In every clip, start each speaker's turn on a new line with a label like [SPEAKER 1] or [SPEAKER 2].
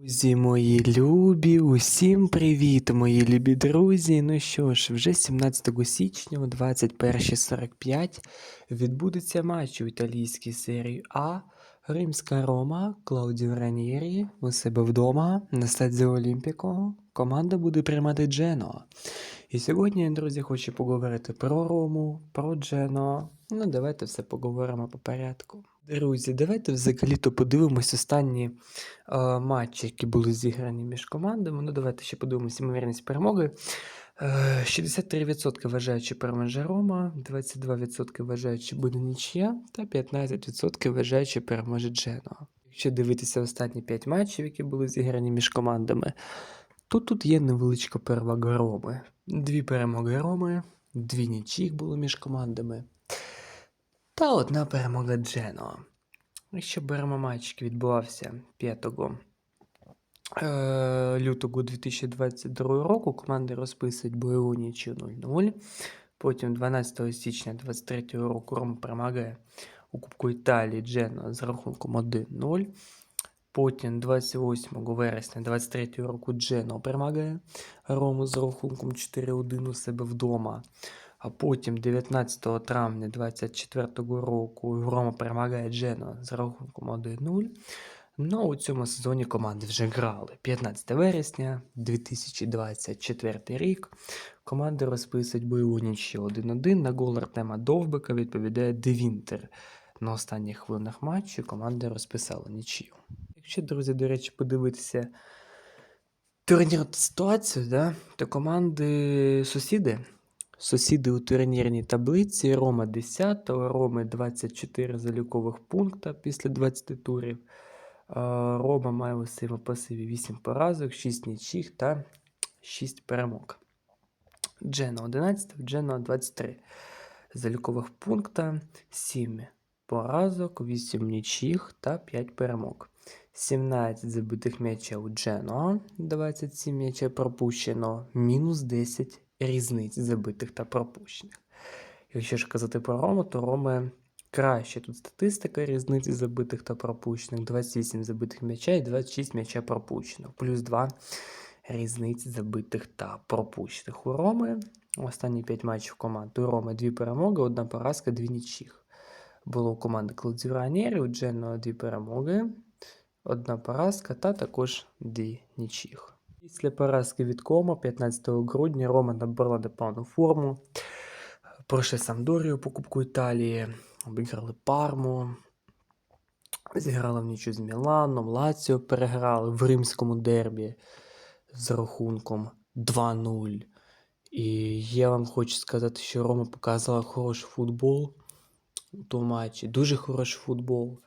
[SPEAKER 1] Друзі, мої любі, усім привіт, мої любі друзі. Ну що ж, вже 17 січня о 21.45 відбудеться матч у італійській серії А. Римська Рома, Клаудіо Ранєрі у себе вдома на стадіо Олімпіко. Команда буде приймати Джено. І сьогодні, друзі, хочу поговорити про Рому, про Джено. Ну, давайте все поговоримо по порядку. Друзі, давайте взагалі-то подивимось останні е, матчі, які були зіграні між командами. Ну, давайте ще подивимося ймовірність перемоги. Е, 63% вважають, що переможе Рома, 22% вважають, що буде нічия, та 15% вважають, що переможе Джено. Якщо дивитися останні 5 матчів, які були зіграні між командами, то тут є невеличка перевага Роми. Дві перемоги Роми, дві нічих було між командами. Та одна перемога Джено. Якщо беремо матч, відбувався 5 е, лютого 2022 року, команди розписують бойову нічю 0-0. Потім 12 січня 2023 року Рома перемагає у Кубку Італії Джено з рахунком 1-0. Потім 28 вересня 2023 року Джено перемагає Рому з рахунком 4-1 у себе вдома. А потім 19 травня 2024 року Рома перемагає Джено з рахунком 1-0. Ну, у цьому сезоні команди вже грали. 15 вересня 2024 рік. Команди розписують бойову нічю 1-1. На гол Артема Довбика відповідає Девінтер. На останніх хвилинах матчу команди розписали нічию. Якщо, друзі, до речі, подивитися турнірну ситуацію, да, то команди сусіди. Сусіди у турнірній таблиці Рома 10, Роми 24 залікових пункта після 20 турів. Рома має у своєму пасиві 8 поразок, 6 нічих та 6 перемог. Джено 11, Джено 23 залікових пункта, 7 поразок, 8 нічих та 5 перемог. 17 забитих м'ячів у Джено, 27 м'ячів пропущено, мінус 10 різниць забитих та пропущених. Якщо ж казати про Рому, то Роми краще тут статистика різниці забитих та пропущених, 28 забитих м'яча і 26 м'яча пропущених, плюс 2 різниці забитих та пропущених. У Роми останні 5 матчів команд. У Роми 2 перемоги, одна поразка, 2 нічих. Було у команди Клаудіо Ранєрі, у Джено 2 перемоги, одна поразка та також 2 нічих. Після поразки від Кома 15 грудня Рома набрала непевну форму. Пройшли Самдорію по Кубку Італії, обіграли Парму, зіграли в нічу з Міланом, Лаціо переграли в римському дербі з рахунком 2-0. І я вам хочу сказати, що Рома показала хороший футбол у тому матчі. Дуже хороший футбол.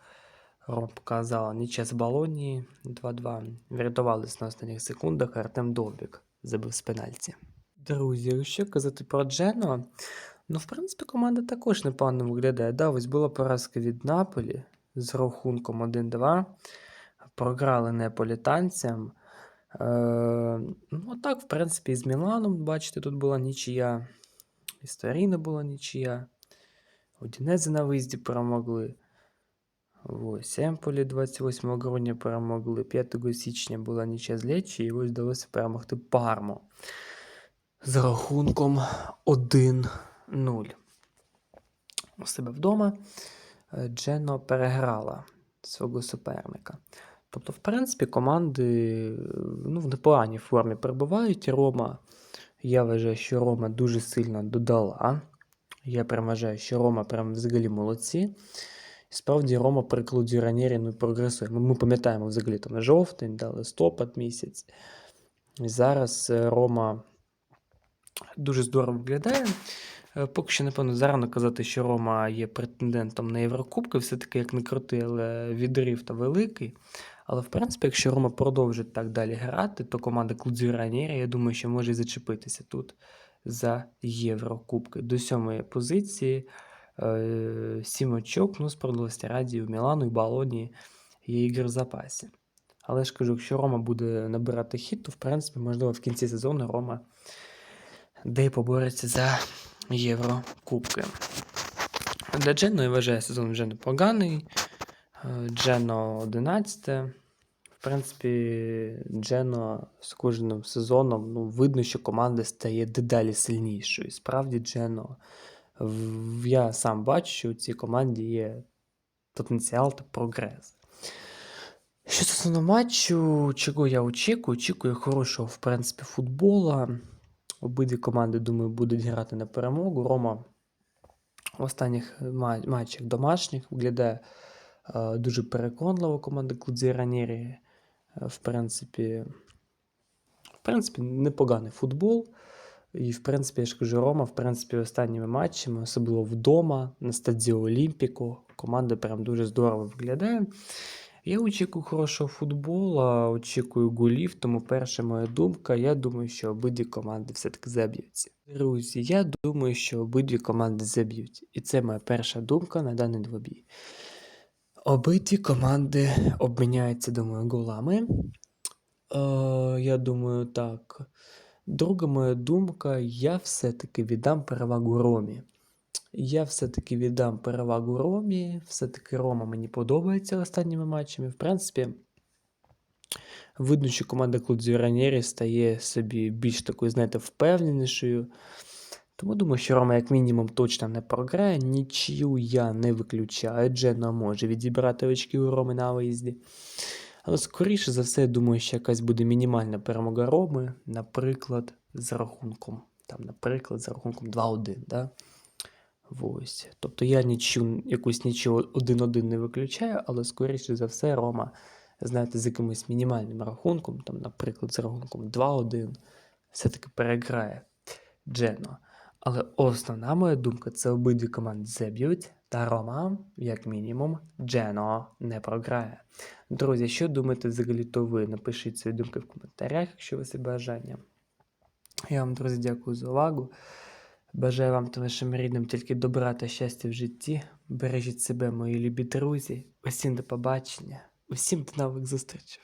[SPEAKER 1] Рома показала нічия з Болонії 2-2. Врятувались на останніх секундах. Артем Довбік забив з пенальті. Друзі, якщо казати про Джено, ну, в принципі, команда також непогано виглядає. Да, ось була поразка від Наполі з рахунком 1-2. Програли неаполітанцям. Е, ну, так, в принципі, з Міланом, бачите, тут була нічия. І з Торіно була нічия. Одінези на виїзді перемогли. Ось, Емполі 28 грудня перемогли. 5 січня була нічия з Лечі, і ось вдалося перемогти Парму з рахунком 1-0. У себе вдома е, Джено переграла свого суперника. Тобто, в принципі, команди е, ну, в непоганій формі перебувають. Рома, я вважаю, що Рома дуже сильно додала. Я прям вважаю, що Рома прям взагалі молодці. Справді Рома при Клуді Ранєрі ну, прогресує. Ми, ми пам'ятаємо взагалі там жовтень, да, листопад місяць. І зараз е, Рома дуже здорово виглядає. Е, Поки що, напевно, зарано казати, що Рома є претендентом на Єврокубки, все-таки як не крути, але відрив та великий. Але в принципі, якщо Рома продовжить так далі грати, то команда Клудзі Ранєрі, я думаю, що може зачепитися тут за Єврокубки. До сьомої позиції. Е, Сім очок, ну, справедливості раді, в Мілану і Болоні є ігри в запасі. Але ж кажу, якщо Рома буде набирати хід, то в принципі, можливо, в кінці сезону Рома де побореться за Єврокубки. Для Джено я вважаю сезон вже непоганий. Е, Джено 11. В принципі, Джено з кожним сезоном ну, видно, що команда стає дедалі сильнішою. Справді, Джено, я сам бачу, що у цій команді є потенціал та прогрес. Що стосовно матчу, чого я очікую? Очікую хорошого, в принципі, футбола. Обидві команди, думаю, будуть грати на перемогу. Рома в останніх матчах домашніх виглядає е, дуже переконливо команда Клудзі Ранєрі. Е, В принципі, в принципі, непоганий футбол. І, в принципі, я ж кажу, Рома, в принципі, останніми матчами, особливо вдома, на стадіо Олімпіко, команда прям дуже здорово виглядає. Я очікую хорошого футболу, очікую голів, тому перша моя думка, я думаю, що обидві команди все-таки заб'ються. Друзі, я думаю, що обидві команди заб'ють. І це моя перша думка на даний двобій. Обидві команди обміняються, думаю, голами. Е, я думаю, так. Друга моя думка, я все-таки віддам перевагу Ромі. Я все-таки віддам перевагу Ромі. Все-таки Рома мені подобається останніми матчами. В принципі, видно, що команда Клудзіо Ранєрі стає собі більш такою, знаєте, впевненішою. Тому думаю, що Рома, як мінімум, точно не програє. Нічию я не виключаю. Джена може відібрати очки у Роми на виїзді. Але скоріше за все, я думаю, що якась буде мінімальна перемога Роми, наприклад, з рахунком. Там, наприклад, з рахунком 2-1. Да? Ось. Тобто я нічу, якусь нічого 1-1 не виключаю, але скоріше за все, Рома, знаєте, з якимось мінімальним рахунком, там, наприклад, з рахунком 2-1, все-таки переграє Джено. Але основна моя думка це обидві команди заб'ють, та Рома, як мінімум, Джено не програє. Друзі, що думаєте взагалі то ви? Напишіть свої думки в коментарях, якщо у вас є бажання. Я вам, друзі, дякую за увагу. Бажаю вам та вашим рідним тільки добра та щастя в житті. Бережіть себе, мої любі друзі. Усім до побачення, усім до нових зустрічей.